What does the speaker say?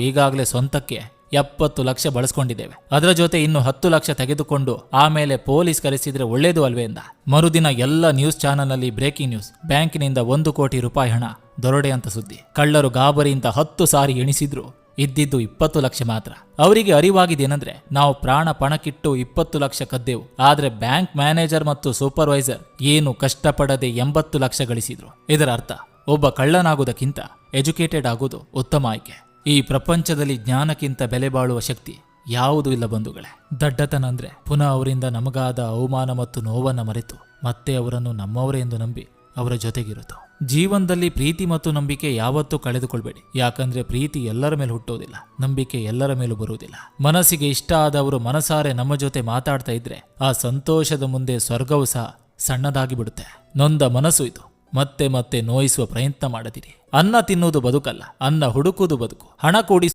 ಈಗಾಗಲೇ ಸ್ವಂತಕ್ಕೆ ಎಪ್ಪತ್ತು ಲಕ್ಷ ಬಳಸ್ಕೊಂಡಿದ್ದೇವೆ. ಅದರ ಜೊತೆ ಇನ್ನು ಹತ್ತು ಲಕ್ಷ ತೆಗೆದುಕೊಂಡು ಆಮೇಲೆ ಪೊಲೀಸ್ ಕರೆಸಿದ್ರೆ ಒಳ್ಳೇದು ಅಲ್ವೇ ಎಂದ. ಮರುದಿನ ಎಲ್ಲ ನ್ಯೂಸ್ ಚಾನೆಲ್ನಲ್ಲಿ ಬ್ರೇಕಿಂಗ್ ನ್ಯೂಸ್. ಬ್ಯಾಂಕಿನಿಂದ ಒಂದು ಕೋಟಿ ರೂಪಾಯಿ ಹಣ. ದೊರಡೆ ಅಂತ ಸುದ್ದಿ. ಕಳ್ಳರು ಗಾಬರಿಯಿಂದ ಹತ್ತು ಸಾರಿ ಎಣಿಸಿದ್ರು. ಇದ್ದಿದ್ದು ಇಪ್ಪತ್ತು ಲಕ್ಷ ಮಾತ್ರ. ಅವರಿಗೆ ಅರಿವಾಗಿದ್ದೇನೆಂದ್ರೆ, ನಾವು ಪ್ರಾಣ ಪಣಕ್ಕಿಟ್ಟು ಇಪ್ಪತ್ತು ಲಕ್ಷ ಕದ್ದೆವು. ಆದ್ರೆ ಬ್ಯಾಂಕ್ ಮ್ಯಾನೇಜರ್ ಮತ್ತು ಸೂಪರ್ವೈಸರ್ ಏನು ಕಷ್ಟಪಡದೆ ಎಂಬತ್ತು ಲಕ್ಷ ಗಳಿಸಿದ್ರು. ಇದರ ಅರ್ಥ ಒಬ್ಬ ಕಳ್ಳನಾಗುವುದಕ್ಕಿಂತ ಎಜುಕೇಟೆಡ್ ಆಗುವುದು ಉತ್ತಮ ಆಯ್ಕೆ. ಈ ಪ್ರಪಂಚದಲ್ಲಿ ಜ್ಞಾನಕ್ಕಿಂತ ಬೆಲೆ ಬಾಳುವ ಶಕ್ತಿ ಯಾವುದೂ ಇಲ್ಲ ಬಂಧುಗಳೇ. ದಡ್ಡತನ ಅಂದ್ರೆ ಪುನಃ ಅವರಿಂದ ನಮಗಾದ ಅವಮಾನ ಮತ್ತು ನೋವನ್ನ ಮರೆತು ಮತ್ತೆ ಅವರನ್ನು ನಮ್ಮವರೇ ಎಂದು ನಂಬಿ ಅವರ ಜೊತೆಗಿರುತ್ತು ಜೀವನದಲ್ಲಿ ಪ್ರೀತಿ ಮತ್ತು ನಂಬಿಕೆ ಯಾವತ್ತೂ ಕಳೆದುಕೊಳ್ಬೇಡಿ. ಯಾಕಂದ್ರೆ ಪ್ರೀತಿ ಎಲ್ಲರ ಮೇಲೆ ಹುಟ್ಟೋದಿಲ್ಲ, ನಂಬಿಕೆ ಎಲ್ಲರ ಮೇಲೂ ಬರುವುದಿಲ್ಲ. ಮನಸ್ಸಿಗೆ ಇಷ್ಟ ಆದವರು ಮನಸಾರೆ ನಮ್ಮ ಜೊತೆ ಮಾತಾಡ್ತಾ ಇದ್ರೆ ಆ ಸಂತೋಷದ ಮುಂದೆ ಸ್ವರ್ಗವು ಸಹ ಸಣ್ಣದಾಗಿ ಬಿಡುತ್ತೆ ನೊಂದ ಮನಸ್ಸು ಇದು. ಮತ್ತೆ ಮತ್ತೆ ನೋಯಿಸುವ ಪ್ರಯತ್ನ ಮಾಡದಿರಿ. ಅನ್ನ ತಿನ್ನುವುದು ಬದುಕಲ್ಲ ಅನ್ನ ಹುಡುಕುವುದು ಬದುಕು. ಹಣ ಕೂಡಿ